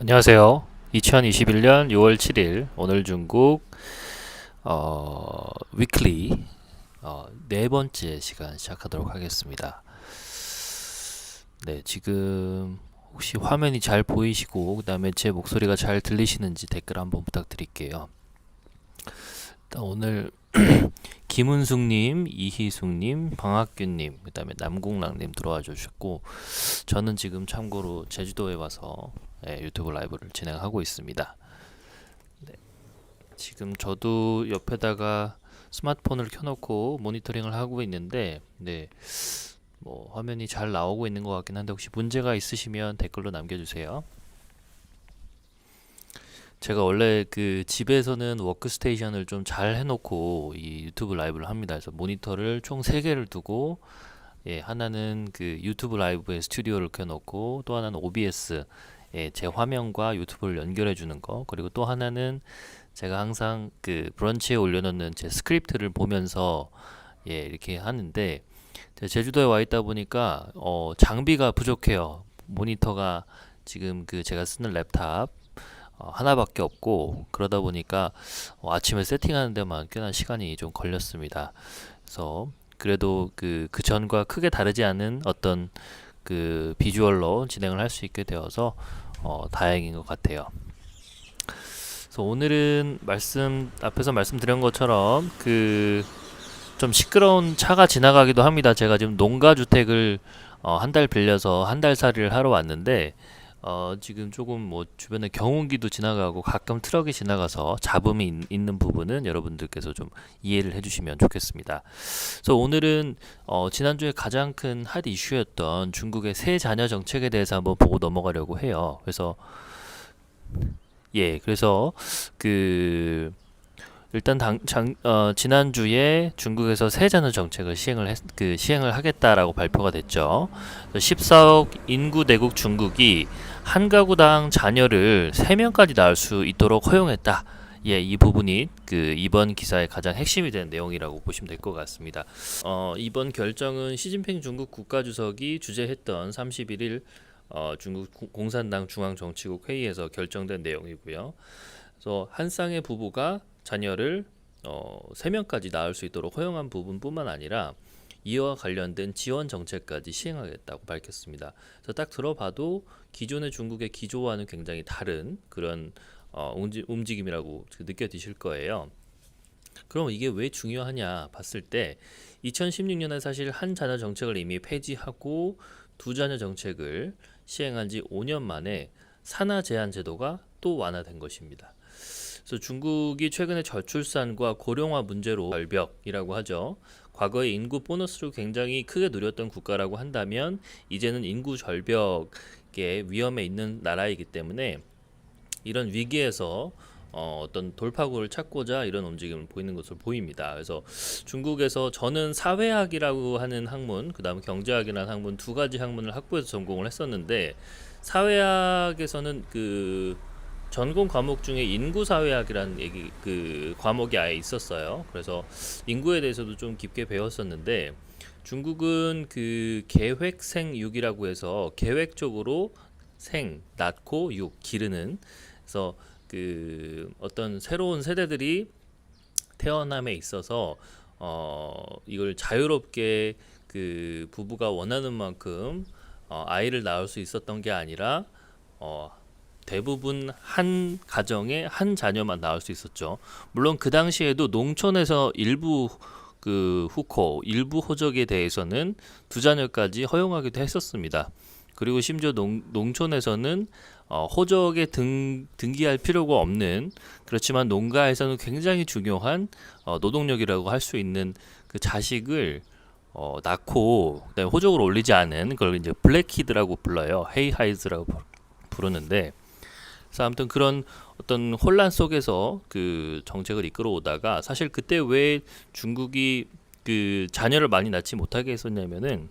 안녕하세요. 2021년 6월 7일 오늘 중국 어, 위클리 어, 네 번째 시간 시작하도록 하겠습니다. 네, 지금 혹시 화면이 잘 보이시고 그다음에 제 목소리가 잘 들리시는지 댓글 한번 부탁드릴게요. 일단 오늘 김은숙님, 이희숙님, 방학규님, 그다음에 남궁랑님 들어와 주셨고 저는 지금 참고로 제주도에 와서 예, 유튜브 라이브를 진행하고 있습니다. 네, 지금 저도 옆에다가 스마트폰을 켜놓고 모니터링을 하고 있는데, 네, 뭐 화면이 잘 나오고 있는 것 같긴 한데 혹시 문제가 있으시면 댓글로 남겨주세요. 제가 원래 그 집에서는 워크스테이션을 좀 잘 해놓고 이 유튜브 라이브를 합니다. 그래서 모니터를 총 3개를 두고 예, 하나는 그 유튜브 라이브의 스튜디오를 켜놓고 또 하나는 OBS 예, 제 화면과 유튜브를 연결해 주는 거 그리고 또 하나는 제가 항상 그 브런치에 올려놓는 제 스크립트를 보면서 예, 이렇게 하는데 제주도에 와 있다 보니까 어, 장비가 부족해요. 모니터가 지금 그 제가 쓰는 랩탑 어, 하나밖에 없고 그러다 보니까 어, 아침에 세팅하는 데만 꽤나 시간이 좀 걸렸습니다. 그래서 그래도 그, 그 전과 크게 다르지 않은 어떤 그 비주얼로 진행을 할 수 있게 되어서 어, 다행인 것 같아요. 그래서 오늘은 말씀 앞에서 말씀드린 것처럼 그 좀 시끄러운 차가 지나가기도 합니다. 제가 지금 농가 주택을 어, 한 달 빌려서 한 달 살이를 하러 왔는데 어, 지금 조금 뭐 주변에 경운기도 지나가고 가끔 트럭이 지나가서 잡음이 있, 있는 부분은 여러분들께서 좀 이해를 해주시면 좋겠습니다. 그래서 오늘은 어, 지난주에 가장 큰 핫 이슈였던 중국의 새 자녀 정책에 대해서 한번 보고 넘어가려고 해요. 그래서 예, 그래서 그 일단 당, 장, 어, 지난주에 중국에서 세 자녀 정책을 시행을 했, 그 시행을 하겠다라고 발표가 됐죠. 14억 인구 대국 중국이 한 가구당 자녀를 3명까지 낳을 수 있도록 허용했다. 예, 이 부분이 그 이번 기사의 가장 핵심이 된 내용이라고 보시면 될 것 같습니다. 어, 이번 결정은 시진핑 중국 국가주석이 주재했던 31일 어, 중국 고- 공산당 중앙정치국 회의에서 결정된 내용이고요. 그래서 한 쌍의 부부가 자녀를 어, 3명까지 낳을 수 있도록 허용한 부분뿐만 아니라 이와 관련된 지원 정책까지 시행하겠다고 밝혔습니다. 그래서 딱 들어봐도 기존의 중국의 기조와는 굉장히 다른 그런 어, 움직- 움직임이라고 느껴지실 거예요. 그럼 이게 왜 중요하냐 봤을 때 2016년에 사실 한 자녀 정책을 이미 폐지하고 두 자녀 정책을 시행한 지 5년 만에 산하 제한 제도가 또 완화된 것입니다. 그래서 중국이 최근에 저출산과 고령화 문제로 절벽이라고 하죠. 과거에 인구 보너스를 굉장히 크게 누렸던 국가라고 한다면 이제는 인구 절벽의 위험에 있는 나라이기 때문에 이런 위기에서 어, 어떤 돌파구를 찾고자 이런 움직임을 보이는 것으로 보입니다. 그래서 중국에서 저는 사회학이라고 하는 학문, 그 다음에 경제학이라는 학문 두 가지 학문을 학부에서 전공을 했었는데 사회학에서는 그 전공 과목 중에 인구 사회학이라는 얘기 그 과목이 아예 있었어요. 그래서 인구에 대해서도 좀 깊게 배웠었는데 중국은 그 계획생육이라고 해서 계획적으로 생, 낳고 육, 기르는 그래서 그 어떤 새로운 세대들이 태어남에 있어서 어 이걸 자유롭게 그 부부가 원하는 만큼 어 아이를 낳을 수 있었던 게 아니라 어 대부분 한 가정에 한 자녀만 낳을 수 있었죠. 물론 그 당시에도 농촌에서 일부 그 후코 일부 호적에 대해서는 두 자녀까지 허용하기도 했었습니다. 그리고 심지어 농, 농촌에서는 어, 호적에 등, 등기할 필요가 없는 그렇지만 농가에서는 굉장히 중요한 어, 노동력이라고 할 수 있는 그 자식을 어, 낳고 호적을 올리지 않은 그걸 이제 블랙키드라고 불러요. 헤이하이즈라고 부- 부르는데 그래서 아무튼 그런 어떤 혼란 속에서 그 정책을 이끌어 오다가 사실 그때 왜 중국이 그 자녀를 많이 낳지 못하게 했었냐면은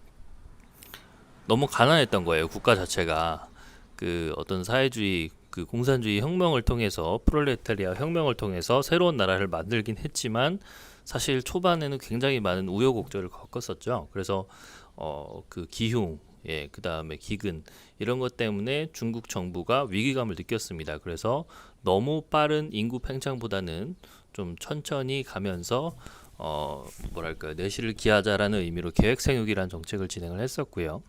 너무 가난했던 거예요. 국가 자체가 그 어떤 사회주의 그 공산주의 혁명을 통해서 프롤레타리아 혁명을 통해서 새로운 나라를 만들긴 했지만 사실 초반에는 굉장히 많은 우여곡절을 겪었었죠. 그래서 어 그 기흉 예, 그 다음에 기근 이런 것 때문에 중국 정부가 위기감을 느꼈습니다. 그래서 너무 빠른 인구 팽창보다는 좀 천천히 가면서 어 뭐랄까 내실을 기하자라는 의미로 계획 생육이라는 정책을 진행을 했었고요.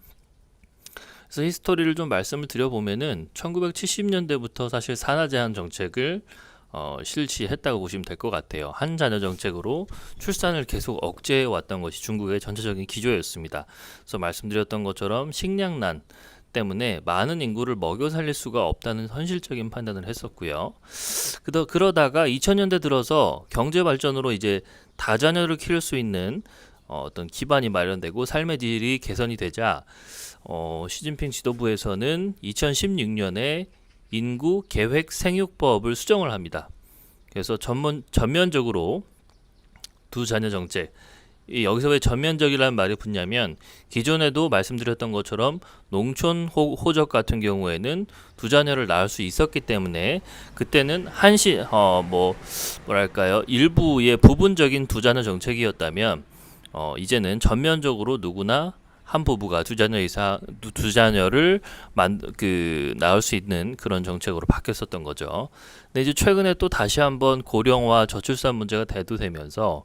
그래서 히스토리를 좀 말씀을 드려보면은 1970년대부터 사실 산하 제한 정책을 어, 실시했다고 보시면 될 것 같아요. 한 자녀 정책으로 출산을 계속 억제해 왔던 것이 중국의 전체적인 기조였습니다. 그래서 말씀드렸던 것처럼 식량난 때문에 많은 인구를 먹여 살릴 수가 없다는 현실적인 판단을 했었고요. 그러, 그러다가 2000년대 들어서 경제 발전으로 이제 다자녀를 키울 수 있는 어, 어떤 기반이 마련되고 삶의 질이 개선이 되자 어, 시진핑 지도부에서는 2016년에 인구 계획 생육법을 수정을 합니다. 그래서 전문 전면적으로 두 자녀 정책 이 여기서 왜 전면적이라는 말이 붙냐면 기존에도 말씀드렸던 것처럼 농촌 호, 호적 같은 경우에는 두 자녀를 낳을 수 있었기 때문에 그때는 한시 어 뭐 뭐랄까요 일부의 부분적인 두 자녀 정책이었다면 어 이제는 전면적으로 누구나 한 부부가 두 자녀 이상 두, 두 자녀를 만 그 낳을 수 있는 그런 정책으로 바뀌었었던 거죠. 근데 이제 최근에 또 다시 한번 고령화 저출산 문제가 대두되면서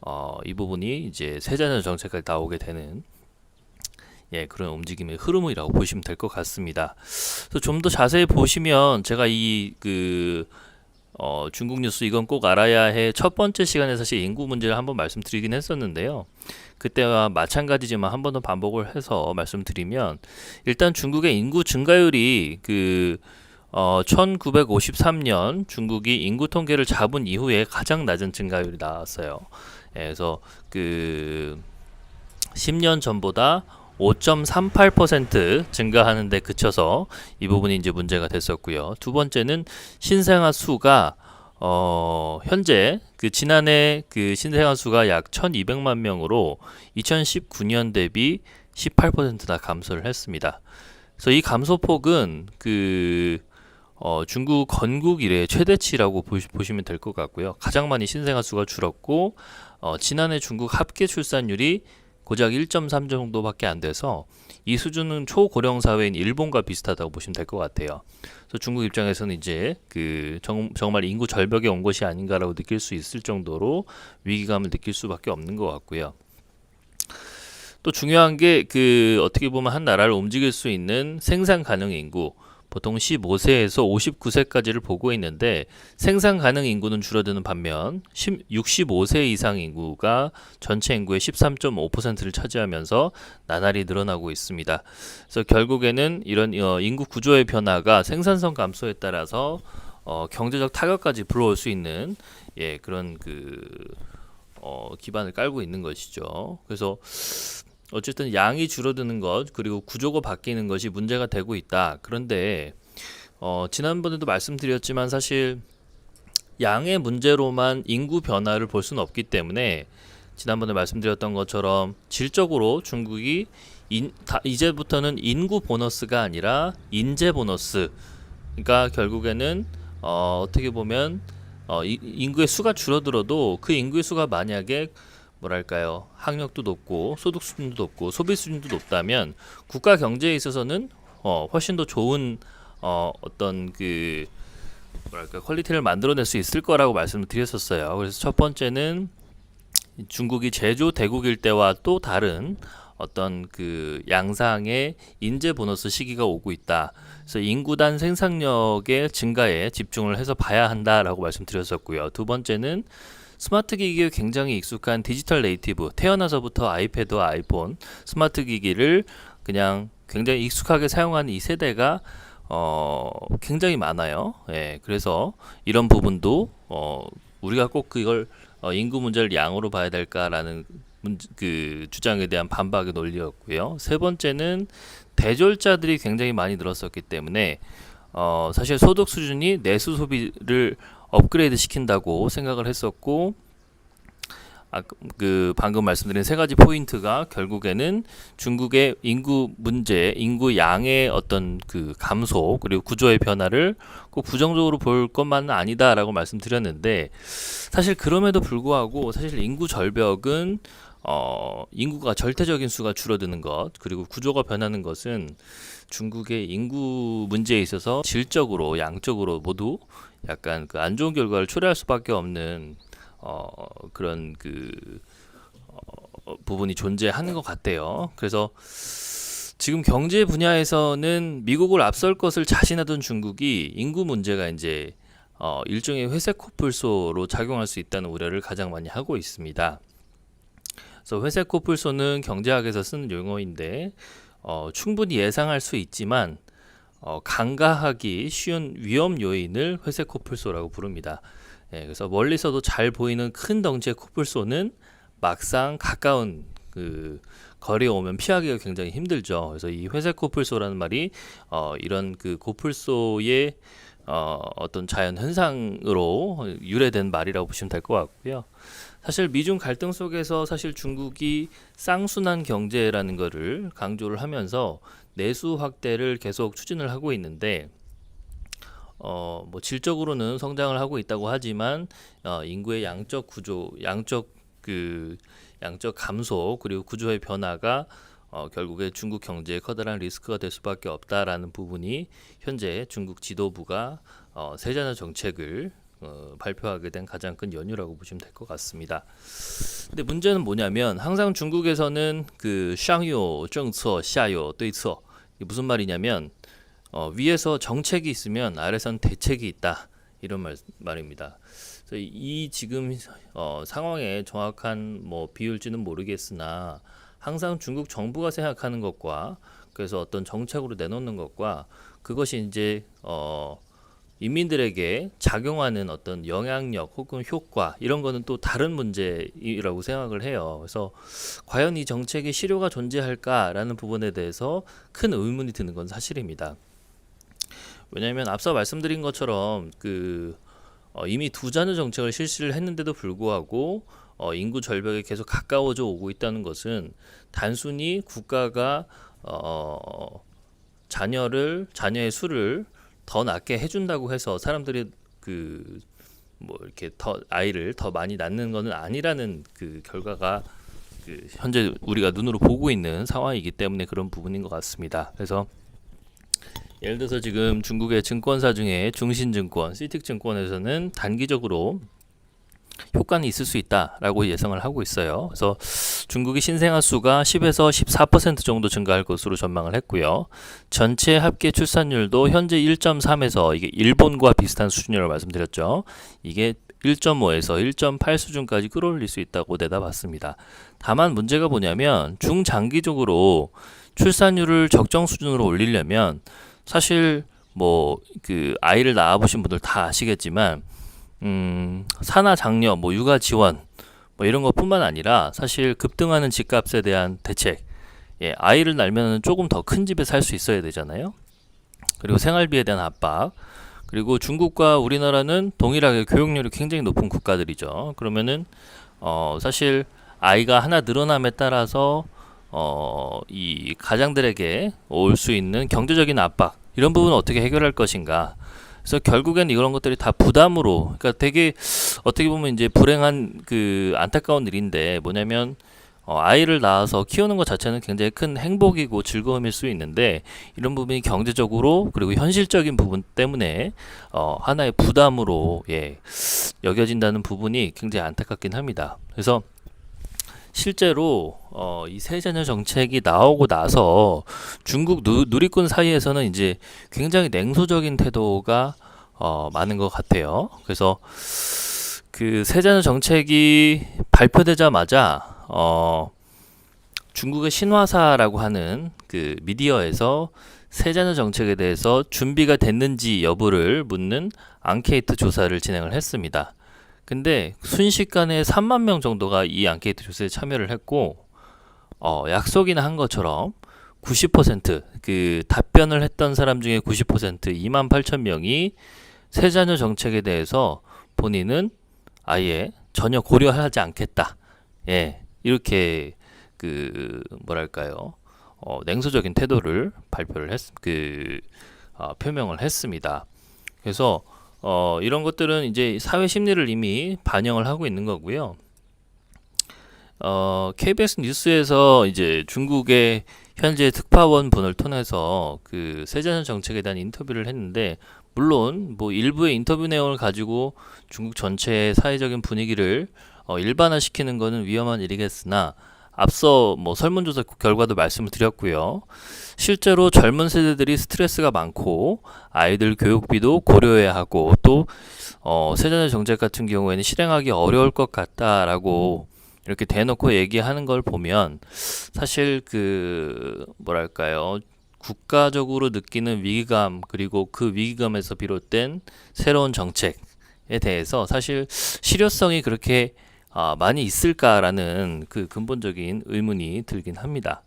어, 이 부분이 이제 세 자녀 정책까지 나오게 되는 예, 그런 움직임의 흐름이라고 보시면 될 것 같습니다. 그래서 좀 더 자세히 보시면 제가 이그 어, 중국 뉴스 이건 꼭 알아야 해 첫 번째 시간에 사실 인구 문제를 한번 말씀드리긴 했었는데요. 그때와 마찬가지지만 한 번 더 반복을 해서 말씀드리면 일단 중국의 인구 증가율이 그 어, 1953년 중국이 인구 통계를 잡은 이후에 가장 낮은 증가율이 나왔어요. 예, 그래서 그 10년 전보다 5.38% 증가하는 데 그쳐서 이 부분이 이제 문제가 됐었고요. 두 번째는 신생아 수가 어, 현재 그 지난해 그 신생아 수가 약 1,200만 명으로 2019년 대비 18%나 감소를 했습니다. 그래서 이 감소폭은 그 어, 중국 건국 이래 최대치라고 보시, 보시면 될 것 같고요. 가장 많이 신생아 수가 줄었고 어, 지난해 중국 합계 출산율이 고작 1.3 정도밖에 안 돼서 이 수준은 초고령 사회인 일본과 비슷하다고 보시면 될 것 같아요. 그래서 중국 입장에서는 이제 그 정, 정말 인구 절벽에 온 것이 아닌가라고 느낄 수 있을 정도로 위기감을 느낄 수밖에 없는 것 같고요. 또 중요한 게 그 어떻게 보면 한 나라를 움직일 수 있는 생산 가능 인구 보통 15세에서 59세까지를 보고 있는데 생산 가능 인구는 줄어드는 반면 65세 이상 인구가 전체 인구의 13.5%를 차지하면서 나날이 늘어나고 있습니다. 그래서 결국에는 이런 어, 인구 구조의 변화가 생산성 감소에 따라서 어, 경제적 타격까지 불러올 수 있는 예, 그런 그 어, 기반을 깔고 있는 것이죠. 그래서 어쨌든 양이 줄어드는 것 그리고 구조가 바뀌는 것이 문제가 되고 있다. 그런데 어, 지난번에도 말씀드렸지만 사실 양의 문제로만 인구 변화를 볼 수는 없기 때문에 지난번에 말씀드렸던 것처럼 질적으로 중국이 인, 다, 이제부터는 인구 보너스가 아니라 인재 보너스. 그러니까 결국에는 어, 어떻게 보면 어, 이, 인구의 수가 줄어들어도 그 인구의 수가 만약에 뭐랄까요 학력도 높고 소득 수준도 높고 소비 수준도 높다면 국가 경제에 있어서는 어, 훨씬 더 좋은 어, 어떤 그 뭐랄까 퀄리티를 만들어낼 수 있을 거라고 말씀을 드렸었어요. 그래서 첫 번째는 중국이 제조 대국일 때와 또 다른 어떤 그 양상의 인재 보너스 시기가 오고 있다. 그래서 인구단 생산력의 증가에 집중을 해서 봐야 한다라고 말씀드렸었고요. 두 번째는 스마트 기기에 굉장히 익숙한 디지털 네이티브 태어나서부터 아이패드와 아이폰 스마트 기기를 그냥 굉장히 익숙하게 사용하는 이 세대가 어 굉장히 많아요. 예, 그래서 이런 부분도 어 우리가 꼭 그걸 어, 인구 문제를 양으로 봐야 될까라는 문제, 그 주장에 대한 반박의 논리였고요. 세 번째는 대졸자들이 굉장히 많이 늘었었기 때문에 어 사실 소득 수준이 내수 소비를 업그레이드 시킨다고 생각을 했었고 아, 그 방금 말씀드린 세 가지 포인트가 결국에는 중국의 인구 문제, 인구 양의 어떤 그 감소 그리고 구조의 변화를 꼭 부정적으로 볼 것만은 아니다라고 말씀드렸는데 사실 그럼에도 불구하고 사실 인구 절벽은 어, 인구가 절대적인 수가 줄어드는 것, 그리고 구조가 변하는 것은 중국의 인구 문제에 있어서 질적으로, 양적으로 모두 약간 그 안 좋은 결과를 초래할 수밖에 없는 어, 그런 그 어, 부분이 존재하는 것 같대요. 그래서 지금 경제 분야에서는 미국을 앞설 것을 자신하던 중국이 인구 문제가 이제 어, 일종의 회색 코뿔소로 작용할 수 있다는 우려를 가장 많이 하고 있습니다. 그래서 회색 코뿔소는 경제학에서 쓰는 용어인데 어, 충분히 예상할 수 있지만 어, 간과하기 쉬운 위험 요인을 회색 코뿔소라고 부릅니다. 예, 그래서 멀리서도 잘 보이는 큰 덩치의 코뿔소는 막상 가까운 그 거리에 오면 피하기가 굉장히 힘들죠. 그래서 이 회색 코뿔소라는 말이 어, 이런 그 코뿔소의 어, 어떤 자연 현상으로 유래된 말이라고 보시면 될 것 같고요. 사실 미중 갈등 속에서 사실 중국이 쌍순환 경제라는 것을 강조를 하면서 내수 확대를 계속 추진을 하고 있는데 어, 뭐 질적으로는 성장을 하고 있다고 하지만 어, 인구의 양적 구조, 양적 그 양적 감소 그리고 구조의 변화가 어, 결국에 중국 경제에 커다란 리스크가 될 수밖에 없다라는 부분이 현재 중국 지도부가 어, 세자녀 정책을 어, 발표하게 된 가장 큰 연유라고 보시면 될 것 같습니다. 근데 문제는 뭐냐면 항상 중국에서는 그 상요 정처 샤요 대처 이게 무슨 말이냐면 어, 위에서 정책이 있으면 아래선 대책이 있다 이런 말, 말입니다. 그래서 이 지금 어, 상황에 정확한 뭐 비율지는 모르겠으나 항상 중국 정부가 생각하는 것과 그래서 어떤 정책으로 내놓는 것과 그것이 이제 어 인민들에게 작용하는 어떤 영향력 혹은 효과 이런 거는 또 다른 문제라고 생각을 해요. 그래서 과연 이 정책의 실효가 존재할까라는 부분에 대해서 큰 의문이 드는 건 사실입니다. 왜냐하면 앞서 말씀드린 것처럼 그 어, 이미 두 자녀 정책을 실시를 했는데도 불구하고 어, 인구 절벽에 계속 가까워져 오고 있다는 것은 단순히 국가가 어, 자녀를 자녀의 수를 더 낮게 해준다고 해서 사람들이 그 뭐 이렇게 더 아이를 더 많이 낳는 것은 아니라는 그 결과가 그 현재 우리가 눈으로 보고 있는 상황이기 때문에 그런 부분인 것 같습니다. 그래서 예를 들어서 지금 중국의 증권사 중에 중신증권, 시틱증권에서는 단기적으로 효과는 있을 수 있다라고 예상을 하고 있어요. 그래서 중국의 신생아 수가 10에서 14% 정도 증가할 것으로 전망을 했고요. 전체 합계 출산율도 현재 1.3에서 이게 일본과 비슷한 수준이라고 말씀드렸죠. 이게 1.5에서 1.8 수준까지 끌어올릴 수 있다고 내다봤습니다. 다만 문제가 뭐냐면 중장기적으로 출산율을 적정 수준으로 올리려면 사실 뭐 그 아이를 낳아 보신 분들 다 아시겠지만 음, 산하 장려, 뭐 육아 지원, 뭐 이런 것뿐만 아니라 사실 급등하는 집값에 대한 대책, 예, 아이를 낳으면 조금 더 큰 집에 살 수 있어야 되잖아요. 그리고 생활비에 대한 압박, 그리고 중국과 우리나라는 동일하게 교육률이 굉장히 높은 국가들이죠. 그러면은 어, 사실 아이가 하나 늘어남에 따라서 어, 이 가장들에게 올 수 있는 경제적인 압박 이런 부분을 어떻게 해결할 것인가? 그래서 결국엔 이런 것들이 다 부담으로, 그러니까 되게 어떻게 보면 이제 불행한 그 안타까운 일인데 뭐냐면 어, 아이를 낳아서 키우는 것 자체는 굉장히 큰 행복이고 즐거움일 수 있는데 이런 부분이 경제적으로 그리고 현실적인 부분 때문에 어, 하나의 부담으로 예, 여겨진다는 부분이 굉장히 안타깝긴 합니다. 그래서 실제로 어, 이 세자녀 정책이 나오고 나서 중국 누, 누리꾼 사이에서는 이제 굉장히 냉소적인 태도가 어, 많은 것 같아요. 그래서 그 세자녀 정책이 발표되자마자 어, 중국의 신화사라고 하는 그 미디어에서 세자녀 정책에 대해서 준비가 됐는지 여부를 묻는 앙케이트 조사를 진행을 했습니다. 근데 순식간에 3만 명 정도가 이 앙케이트 조사에 참여를 했고 어, 약속이나 한 것처럼 90%그 답변을 했던 사람 중에 90% 2만 8천 명이 세자녀 정책에 대해서 본인은 아예 전혀 고려하지 않겠다. 예, 이렇게 그 뭐랄까요? 어, 냉소적인 태도를 발표를 했, 그 어, 표명을 했습니다. 그래서 어, 이런 것들은 이제 사회 심리를 이미 반영을 하고 있는 거고요. 어, KBS 뉴스에서 이제 중국의 현재 특파원 분을 통해서 그 세자녀 정책에 대한 인터뷰를 했는데 물론 뭐 일부의 인터뷰 내용을 가지고 중국 전체의 사회적인 분위기를 어, 일반화시키는 것은 위험한 일이겠으나 앞서 뭐 설문조사 결과도 말씀을 드렸고요. 실제로 젊은 세대들이 스트레스가 많고 아이들 교육비도 고려해야 하고 또 어, 세자녀 정책 같은 경우에는 실행하기 어려울 것 같다라고 이렇게 대놓고 얘기하는 걸 보면 사실 그 뭐랄까요 국가적으로 느끼는 위기감 그리고 그 위기감에서 비롯된 새로운 정책에 대해서 사실 실효성이 그렇게 아, 많이 있을까라는 그 근본적인 의문이 들긴 합니다.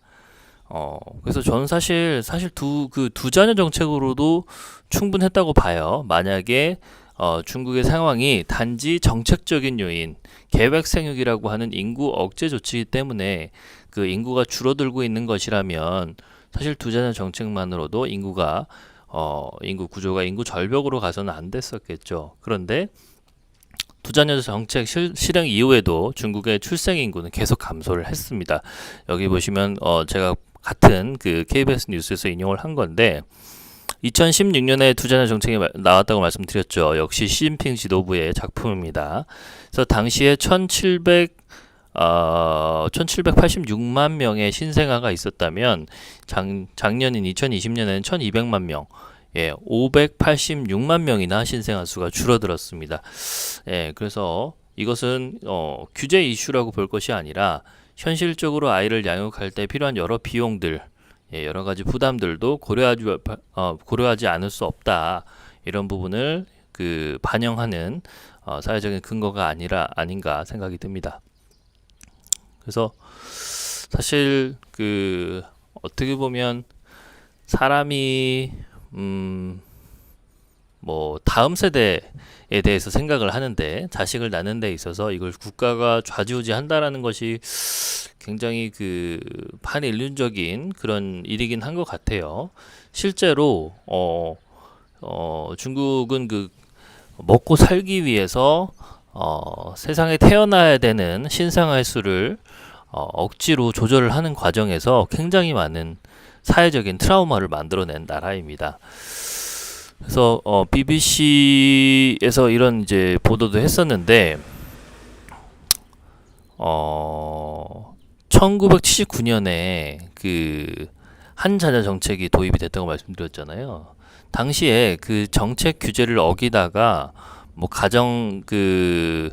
어, 그래서 저는 사실 사실 두 그 두 자녀 정책으로도 충분했다고 봐요. 만약에 어, 중국의 상황이 단지 정책적인 요인, 계획 생육이라고 하는 인구 억제 조치 때문에 그 인구가 줄어들고 있는 것이라면 사실 두 자녀 정책만으로도 인구가 어, 인구 구조가 인구 절벽으로 가서는 안 됐었겠죠. 그런데 두 자녀 정책 실, 실행 이후에도 중국의 출생 인구는 계속 감소를 했습니다. 여기 보시면 어, 제가 같은 그 KBS 뉴스에서 인용을 한 건데 2016년에 투자자 정책이 나왔다고 말씀드렸죠. 역시 시진핑 지도부의 작품입니다. 그래서 당시에 1700 어, 1786만 명의 신생아가 있었다면 작, 작년인 2020년에는 1200만 명, 예, 586만 명이나 신생아 수가 줄어들었습니다. 예, 그래서 이것은 어, 규제 이슈라고 볼 것이 아니라 현실적으로 아이를 양육할 때 필요한 여러 비용들, 예, 여러 가지 부담들도 고려하지, 어, 고려하지 않을 수 없다. 이런 부분을 그 반영하는 어, 사회적인 근거가 아니라 아닌가 생각이 듭니다. 그래서 사실 그 어떻게 보면 사람이 음 뭐 다음 세대에 대해서 생각을 하는데 자식을 낳는 데 있어서 이걸 국가가 좌지우지한다라는 것이 굉장히 그 반인륜적인 그런 일이긴 한 것 같아요. 실제로 어, 어, 중국은 그 먹고 살기 위해서 어, 세상에 태어나야 되는 신생아 수를 어, 억지로 조절을 하는 과정에서 굉장히 많은 사회적인 트라우마를 만들어낸 나라입니다. 그래서 어, BBC에서 이런 이제 보도도 했었는데 어, 1979년에 그 한 자녀 정책이 도입이 됐다고 말씀드렸잖아요. 당시에 그 정책 규제를 어기다가 뭐 가정 그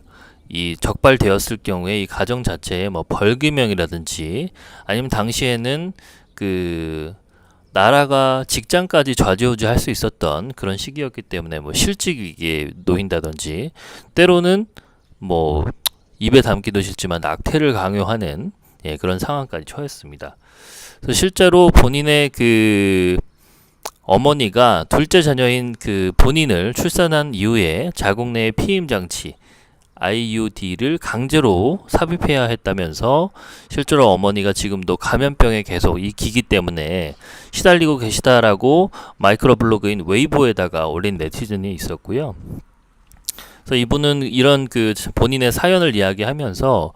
이 적발되었을 경우에 이 가정 자체에 뭐 벌금형이라든지 아니면 당시에는 그 나라가 직장까지 좌지우지 할 수 있었던 그런 시기였기 때문에 뭐 실직에 놓인다든지 때로는 뭐 입에 담기도 싫지만 낙태를 강요하는 예, 그런 상황까지 처했습니다. 그래서 실제로 본인의 그 어머니가 둘째 자녀인 그 본인을 출산한 이후에 자궁 내의 피임 장치 IUD를 강제로 삽입해야 했다면서 실제로 어머니가 지금도 감염병에 계속 이 기기 때문에 시달리고 계시다라고 마이크로 블로그인 웨이보에다가 올린 네티즌이 있었고요. 그래서 이분은 이런 그 본인의 사연을 이야기하면서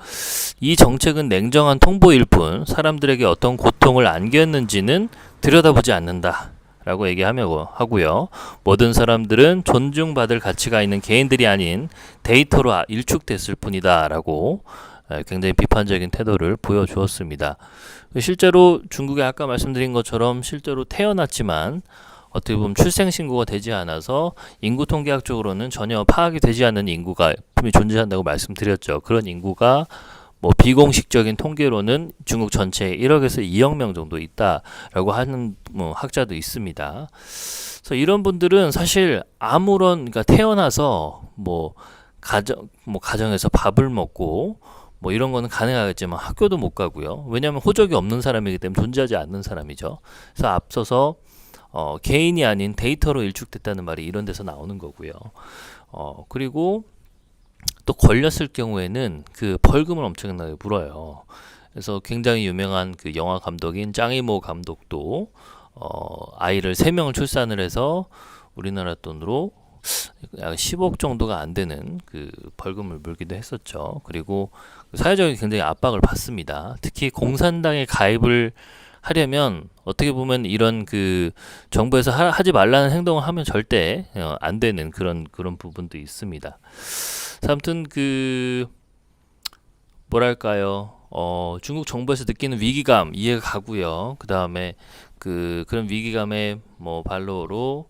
이 정책은 냉정한 통보일 뿐 사람들에게 어떤 고통을 안겼는지는 들여다보지 않는다. 라고 얘기하며 하고요. 모든 사람들은 존중받을 가치가 있는 개인들이 아닌 데이터로 아, 일축됐을 뿐이다. 라고 굉장히 비판적인 태도를 보여주었습니다. 실제로 중국에 아까 말씀드린 것처럼 실제로 태어났지만 어떻게 보면 출생 신고가 되지 않아서 인구 통계학적으로는 전혀 파악이 되지 않는 인구가 분명히 존재한다고 말씀드렸죠. 그런 인구가 뭐 비공식적인 통계로는 중국 전체에 1억에서 2억 명 정도 있다라고 하는 뭐 학자도 있습니다. 그래서 이런 분들은 사실 아무런 그러니까 태어나서 뭐 가정 뭐 가정에서 밥을 먹고 뭐 이런 거는 가능하겠지만 학교도 못 가고요. 왜냐하면 호적이 없는 사람이기 때문에 존재하지 않는 사람이죠. 그래서 앞서서 어, 개인이 아닌 데이터로 일축됐다는 말이 이런 데서 나오는 거고요. 어, 그리고 또 걸렸을 경우에는 그 벌금을 엄청나게 물어요. 그래서 굉장히 유명한 그 영화 감독인 짱이모 감독도 어, 아이를 세 명을 출산을 해서 우리나라 돈으로 약 10억 정도가 안 되는 그 벌금을 물기도 했었죠. 그리고 사회적인 굉장히 압박을 받습니다. 특히 공산당에 가입을 하려면 어떻게 보면 이런 그 정부에서 하, 지 말라는 행동을 하면 절대 어, 안 되는 그런 그런 부분도 있습니다. 아무튼 그 뭐랄까요? 어, 중국 정부에서 느끼는 위기감 이해가 가고요. 그 다음에 그 그런 위기감의 뭐 발로로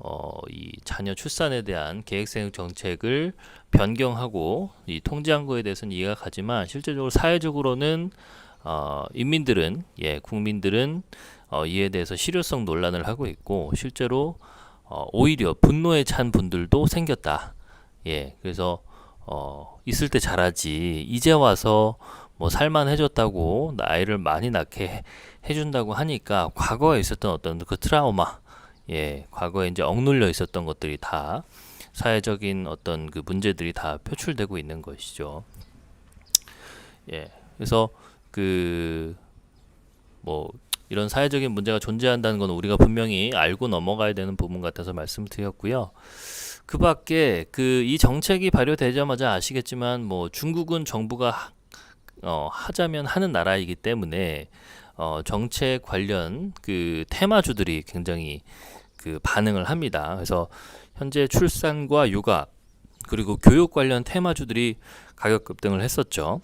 어, 이 자녀 출산에 대한 계획생 정책을 변경하고 이 통제한 거에 대해서는 이해가 가지만 실제적으로 사회적으로는 어, 인민들은 예 국민들은 어, 이에 대해서 실효성 논란을 하고 있고 실제로 어, 오히려 분노에 찬 분들도 생겼다. 예 그래서 어, 있을 때 잘하지 이제 와서 뭐 살만해졌다고 아이를 많이 낳게 해준다고 하니까 과거에 있었던 어떤 그 트라우마 예 과거에 이제 억눌려 있었던 것들이 다 사회적인 어떤 그 문제들이 다 표출되고 있는 것이죠. 예 그래서 그 뭐 이런 사회적인 문제가 존재한다는 건 우리가 분명히 알고 넘어가야 되는 부분 같아서 말씀드렸고요. 그 밖에 그 이 정책이 발효되자마자 아시겠지만 뭐 중국은 정부가 어, 하자면 하는 나라이기 때문에 어, 정책 관련 그 테마주들이 굉장히 그 반응을 합니다. 그래서 현재 출산과 육아 그리고 교육 관련 테마주들이 가격 급등을 했었죠.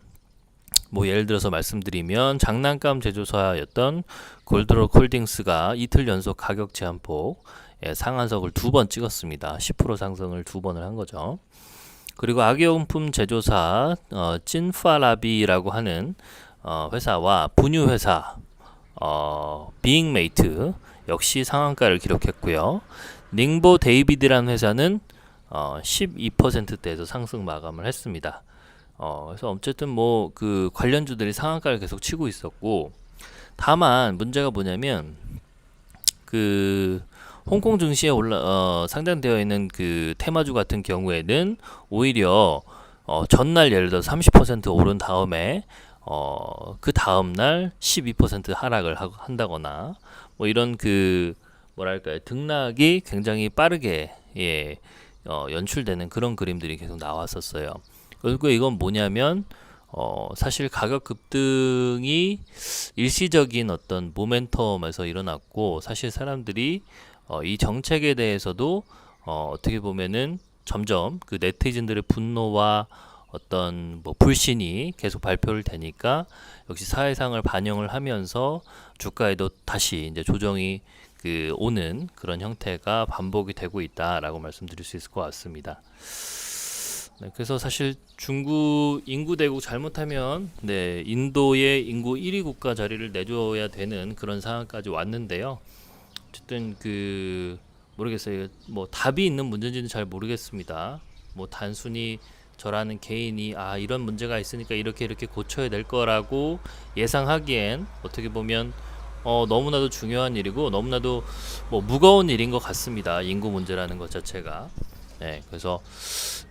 뭐 예를 들어서 말씀드리면 장난감 제조사였던 골드록 홀딩스가 이틀 연속 가격 제한폭 예, 상한석을 두 번 찍었습니다. 10% 상승을 두 번을 한 거죠. 그리고 아기용품 제조사 어, 찐파라비라고 하는 어, 회사와 분유 회사 어, 비잉메이트 역시 상한가를 기록했고요. 닝보 데이비드라는 회사는 어, 12%대에서 상승 마감을 했습니다. 어, 그래서 어쨌든 뭐 그 관련주들이 상한가를 계속 치고 있었고 다만 문제가 뭐냐면 그 홍콩 증시에 올라 어, 상장되어 있는 그 테마주 같은 경우에는 오히려 어, 전날 예를 들어 30% 오른 다음에 어, 그 다음 날 12% 하락을 하, 한다거나 뭐 이런 그 뭐랄까요 등락이 굉장히 빠르게 예, 어, 연출되는 그런 그림들이 계속 나왔었어요. 그리고 이건 뭐냐면 어, 사실 가격 급등이 일시적인 어떤 모멘텀에서 일어났고 사실 사람들이 어, 이 정책에 대해서도 어, 어떻게 보면은 점점 그 네티즌들의 분노와 어떤 뭐 불신이 계속 발표를 되니까 역시 사회상을 반영을 하면서 주가에도 다시 이제 조정이 그 오는 그런 형태가 반복이 되고 있다라고 말씀드릴 수 있을 것 같습니다. 네, 그래서 사실 중국 인구 대국 잘못하면 네, 인도의 인구 1위 국가 자리를 내줘야 되는 그런 상황까지 왔는데요. 어쨌든 그 모르겠어요. 뭐 답이 있는 문제인지는 잘 모르겠습니다. 뭐 단순히 저라는 개인이 아 이런 문제가 있으니까 이렇게 이렇게 고쳐야 될 거라고 예상하기엔 어떻게 보면 어 너무나도 중요한 일이고 너무나도 뭐 무거운 일인 것 같습니다. 인구 문제라는 것 자체가. 네, 그래서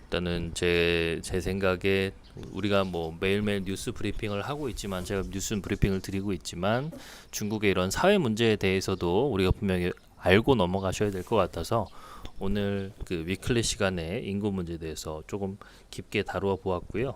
일단은 제 제 생각에 우리가 뭐 매일매일 뉴스 브리핑을 하고 있지만 제가 뉴스 브리핑을 드리고 있지만 중국의 이런 사회 문제에 대해서도 우리가 분명히 알고 넘어가셔야 될 것 같아서 오늘 그 위클리 시간에 인구 문제에 대해서 조금 깊게 다루어 보았고요.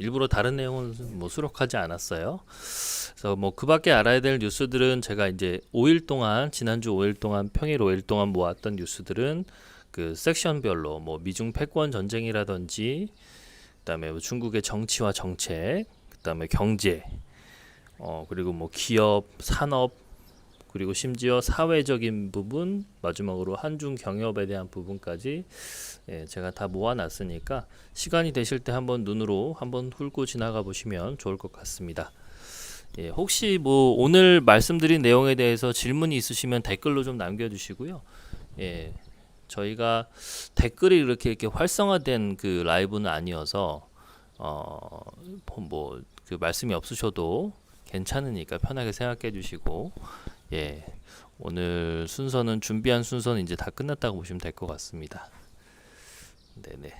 일부러 다른 내용은 뭐 수록하지 않았어요. 그래서 뭐 그밖에 알아야 될 뉴스들은 제가 이제 5일 동안 지난주 5일 동안 평일 5일 동안 모았던 뉴스들은 그 섹션별로 뭐 미중 패권 전쟁이라든지 그다음에 뭐 중국의 정치와 정책, 그다음에 경제, 어 그리고 뭐 기업, 산업 그리고 심지어 사회적인 부분 마지막으로 한중 경협에 대한 부분까지 예, 제가 다 모아놨으니까 시간이 되실 때 한번 눈으로 한번 훑고 지나가 보시면 좋을 것 같습니다. 예, 혹시 뭐 오늘 말씀드린 내용에 대해서 질문이 있으시면 댓글로 좀 남겨주시고요. 예, 저희가 댓글이 이렇게 이렇게 활성화된 그 라이브는 아니어서 어 뭐 그 말씀이 없으셔도 괜찮으니까 편하게 생각해 주시고 예 오늘 순서는 준비한 순서는 이제 다 끝났다고 보시면 될 것 같습니다. 네네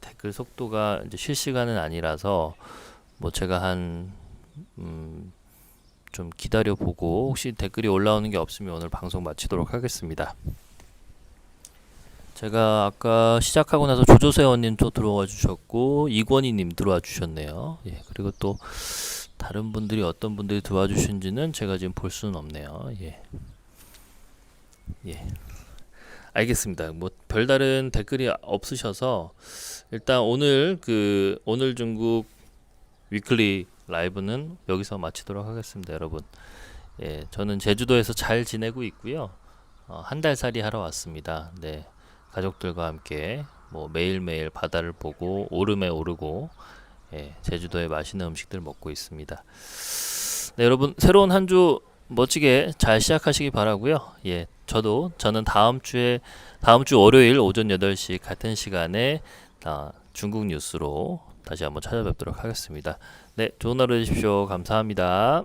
댓글 속도가 이제 실시간은 아니라서 뭐 제가 한 음, 좀 기다려 보고 혹시 댓글이 올라오는 게 없으면 오늘 방송 마치도록 하겠습니다. 제가 아까 시작하고 나서 조조세원님 또 들어와 주셨고 이권희님 들어와 주셨네요. 예, 그리고 또 다른 분들이 어떤 분들이 들어와 주신지는 제가 지금 볼 수는 없네요. 예, 예, 알겠습니다. 뭐 별다른 댓글이 없으셔서 일단 오늘 그 오늘 중국 위클리 라이브는 여기서 마치도록 하겠습니다, 여러분. 예, 저는 제주도에서 잘 지내고 있고요. 어, 한달 살이 하러 왔습니다. 네. 가족들과 함께 뭐 매일매일 바다를 보고 오름에 오르고 예, 제주도의 맛있는 음식들 먹고 있습니다. 네, 여러분 새로운 한 주 멋지게 잘 시작하시기 바라고요. 예, 저도 저는 다음 주에 다음 주 월요일 오전 8시 같은 시간에 아, 중국 뉴스로 다시 한번 찾아뵙도록 하겠습니다. 네, 좋은 하루 되십시오. 감사합니다.